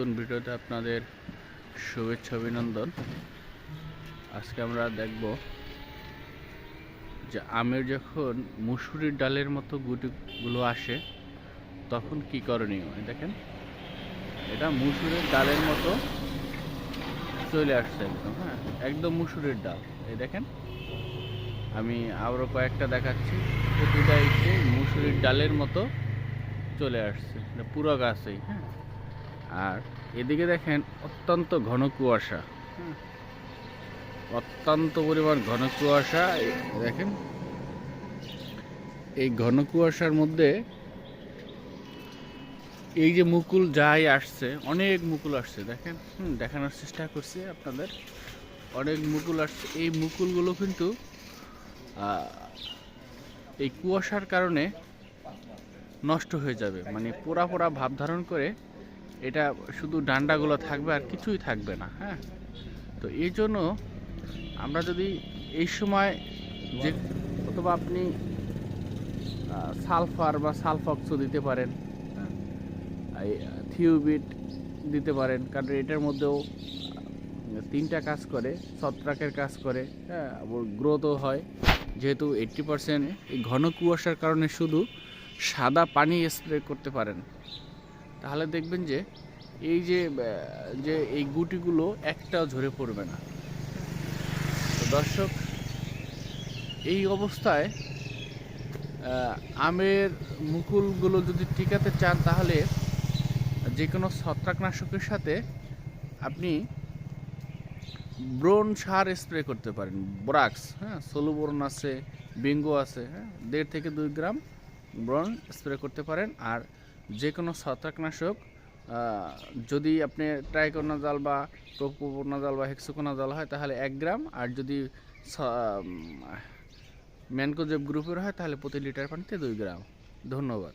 নতুন ভিডিওতে আপনাদের শুভেচ্ছা, অভিনন্দন। আজকে আমরা দেখব যে আমের যখন মুসুরির ডালের মতো গুটিগুলো আসে, তখন কি করণীয়? দেখেন, এটা মুসুরের ডালের মতো চলে আসছে একদম হ্যাঁ একদম মুসুরের ডাল। এই দেখেন, আমি আরও কয়েকটা দেখাচ্ছি। প্রতিটা মুসুরির ডালের মতো চলে আসছে পুরো গাছেই হ্যাঁ। আর এদিকে দেখেন অত্যন্ত ঘন কুয়াশা। অত্যন্ত পরিমাণ ঘন কুয়াশা। দেখেন এই ঘন কুয়াশার মধ্যে এই যে মুকুল যাই আসছে অনেক মুকুল আসছে দেখেন হুম দেখানোর চেষ্টা করছি আপনাদের। অনেক মুকুল আসছে। এই মুকুলগুলো কিন্তু এই কুয়াশার কারণে নষ্ট হয়ে যাবে। মানে পোড়া পোড়া ভাব ধারণ করে এটা শুধু ডান্ডাগুলো থাকবে আর কিছুই থাকবে না হ্যাঁ? তো এই জন্য আমরা যদি এই সময় যে অথবা আপনি সালফার বা সালফক্সও দিতে পারেন হ্যাঁ, এই থিওবিট দিতে পারেন কারণ এটার মধ্যেও তিনটা কাজ করে ছত্রাকের কাজ করে হ্যাঁ? গ্রোথও হয়। যেহেতু এইট্টি পারসেন্ট এই ঘন কুয়াশার কারণে শুধু সাদা পানি স্প্রে করতে পারেন। তাহলে দেখবেন যে এই যে যে এই গুটিগুলো একটাও ঝরে পড়বে না। দর্শক, এই অবস্থায় আমের মুকুলগুলো যদি টিকাতে চান তাহলে যে কোনো ছত্রাকনাশকের সাথে আপনি ব্রোন সার স্প্রে করতে পারেন। ব্রাক্স হ্যাঁ সোলুবোরন আছে, বিঙ্গো আছে হ্যাঁ দেড় থেকে দুই গ্রাম ব্রন স্প্রে করতে পারেন। আর যে কোনো ছত্রাকনাশক যদি আপনি ট্রাইকোনা জাল বা প্রোপোনাজাল বা হেক্সোকোনাজাল হয়, তাহলে এক গ্রাম। আর যদি ম্যানকোজেব গ্রুপের হয়, তাহলে প্রতি লিটার পানিতে দুই গ্রাম। ধন্যবাদ।